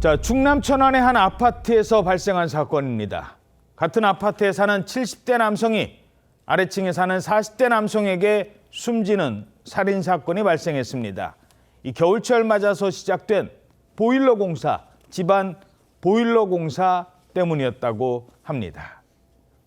자, 충남 천안의 한 아파트에서 발생한 사건입니다. 같은 아파트에 사는 70대 남성이 아래층에 사는 40대 남성에게 숨지는 살인 사건이 발생했습니다. 이 겨울철 맞아서 시작된 보일러 공사, 집안 보일러 공사 때문이었다고 합니다.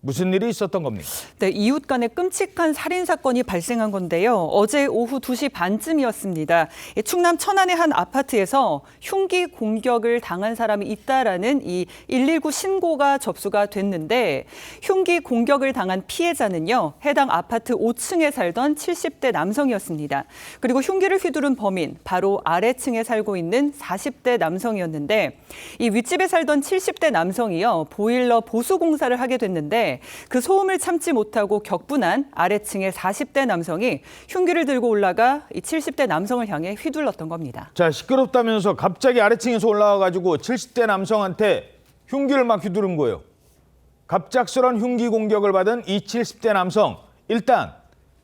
무슨 일이 있었던 겁니까? 네, 이웃 간의 끔찍한 살인 사건이 발생한 건데요. 어제 오후 2시 반쯤이었습니다. 이 충남 천안의 한 아파트에서 흉기 공격을 당한 사람이 있다라는 이 119 신고가 접수가 됐는데 흉기 공격을 당한 피해자는요. 해당 아파트 5층에 살던 70대 남성이었습니다. 그리고 흉기를 휘두른 범인 바로 아래층에 살고 있는 40대 남성이었는데 이 윗집에 살던 70대 남성이요. 보일러 보수 공사를 하게 됐는데 그 소음을 참지 못하고 격분한 아래층의 40대 남성이 흉기를 들고 올라가 이 70대 남성을 향해 휘둘렀던 겁니다. 자, 시끄럽다면서 갑자기 아래층에서 올라와 가지고 70대 남성한테 흉기를 막 휘두른 거예요. 갑작스런 흉기 공격을 받은 이 70대 남성, 일단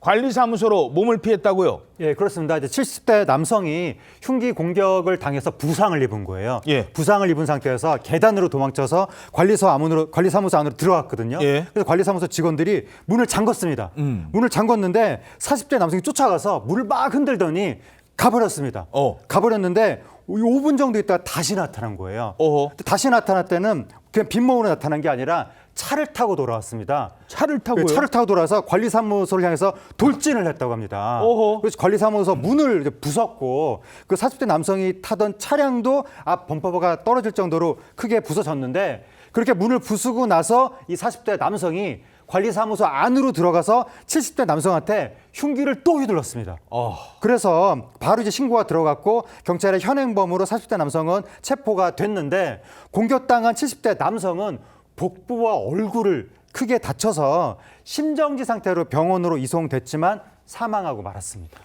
관리사무소로 몸을 피했다고요. 예, 그렇습니다. 이제 70대 남성이 흉기 공격을 당해서 부상을 입은 거예요. 예. 부상을 입은 상태에서 계단으로 도망쳐서 관리소 안으로 관리사무소 안으로 들어갔거든요. 예. 그래서 관리사무소 직원들이 문을 잠궜습니다. 음. 문을 잠궜는데 40대 남성이 쫓아가서 문을 막 흔들더니 가버렸습니다. 어. 가버렸는데 5분 정도 있다가 다시 나타난 거예요. 어허. 다시 나타날 때는 그냥 빈몸으로 나타난 게 아니라 차를 타고 돌아왔습니다. 차를 타고요? 그 차를 타고 돌아서 관리사무소를 향해서 돌진을 했다고 합니다. 어허. 그래서 관리사무소 문을 이제 부쉈고 그 40대 남성이 타던 차량도 앞 범퍼가 떨어질 정도로 크게 부서졌는데 그렇게 문을 부수고 나서 이 40대 남성이 관리사무소 안으로 들어가서 70대 남성한테 흉기를 또 휘둘렀습니다. 어. 그래서 바로 이제 신고가 들어갔고 경찰의 현행범으로 40대 남성은 체포가 됐는데 공격당한 70대 남성은 복부와 얼굴을 크게 다쳐서 심정지 상태로 병원으로 이송됐지만 사망하고 말았습니다.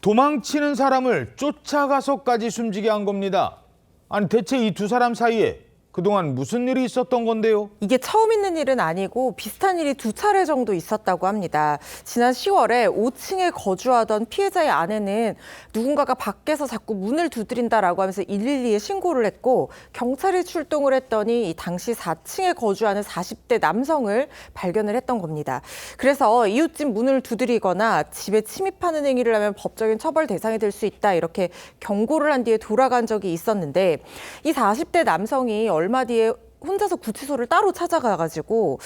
도망치는 사람을 쫓아가서까지 숨지게 한 겁니다. 아니 대체 이 두 사람 사이에 그동안 무슨 일이 있었던 건데요? 이게 처음 있는 일은 아니고 비슷한 일이 두 차례 정도 있었다고 합니다. 지난 10월에 5층에 거주하던 피해자의 아내는 누군가가 밖에서 자꾸 문을 두드린다라고 하면서 112에 신고를 했고 경찰이 출동을 했더니 이 당시 4층에 거주하는 40대 남성을 발견을 했던 겁니다. 그래서 이웃집 문을 두드리거나 집에 침입하는 행위를 하면 법적인 처벌 대상이 될 수 있다 이렇게 경고를 한 뒤에 돌아간 적이 있었는데 이 40대 남성이 얼마 뒤에 혼자서 구치소를 따로 찾아가가지고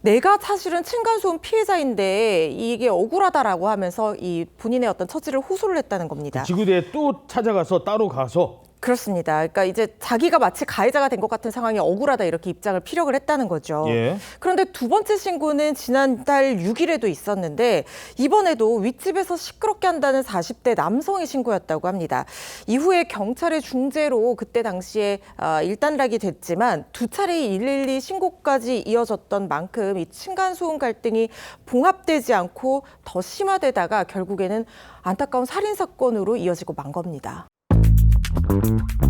내가 사실은 층간소음 피해자인데 이게 억울하다라고 하면서 이 본인의 어떤 처지를 호소를 했다는 겁니다. 지구대에 또 찾아가서 따로 가서 그렇습니다. 그러니까 이제 자기가 마치 가해자가 된 것 같은 상황이 억울하다 이렇게 입장을 피력을 했다는 거죠. 예. 그런데 두 번째 신고는 지난달 6일에도 있었는데 이번에도 윗집에서 시끄럽게 한다는 40대 남성의 신고였다고 합니다. 이후에 경찰의 중재로 그때 당시에 아, 일단락이 됐지만 두 차례의 112 신고까지 이어졌던 만큼 이 층간소음 갈등이 봉합되지 않고 더 심화되다가 결국에는 안타까운 살인 사건으로 이어지고 만 겁니다. Thank you.